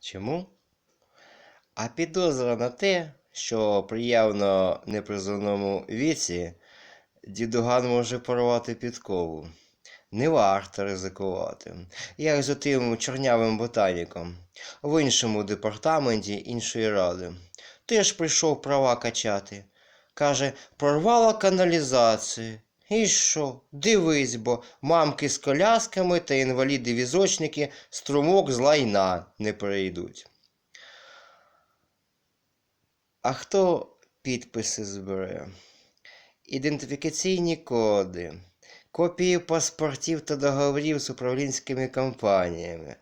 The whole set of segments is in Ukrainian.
Чому? А підозра на те, що при явно непризовному віці дідуган може порвати підкову. Не варто ризикувати. Як з отим чорнявим ботаніком в іншому департаменті іншої ради. Теж прийшов права качати. Каже, прорвала каналізацію. І що? Дивись, бо мамки з колясками та інваліди-візочники струмок з лайна не перейдуть. А хто підписи збере? Ідентифікаційні коди, копії паспортів та договорів з управлінськими компаніями.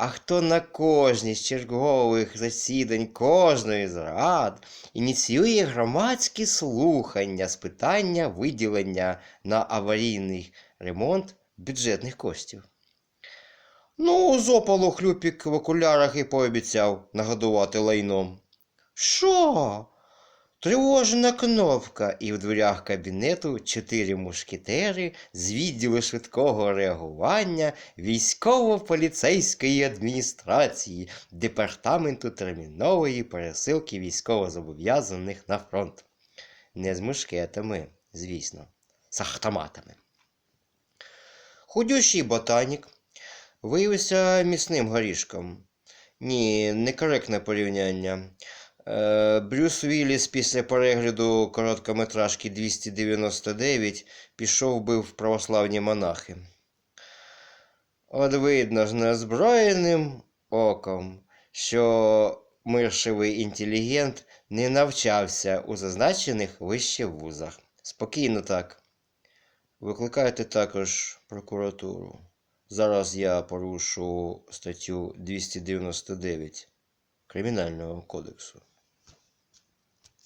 А хто на кожній з чергових засідань кожної з рад ініціює громадські слухання з питання виділення на аварійний ремонт бюджетних коштів? Ну, з опалу хлюпік в окулярах і пообіцяв нагодувати лайном. Що? Тривожна кнопка, і в дверях кабінету чотири мушкетери з відділу швидкого реагування військово-поліцейської адміністрації Департаменту термінової пересилки військовозобов'язаних на фронт. Не з мушкетами, звісно, з автоматами. Худющий ботанік виявився міцним горішком. Ні, некоректне порівняння. Е, Брюс Вілліс після перегляду короткометражки 299 пішов би в православні монахи. От видно ж неозброєним оком, що миршевий інтелігент не навчався у зазначених вище вузах. Спокійно так. Викликайте також прокуратуру. Зараз я порушу статтю 299 Кримінального кодексу.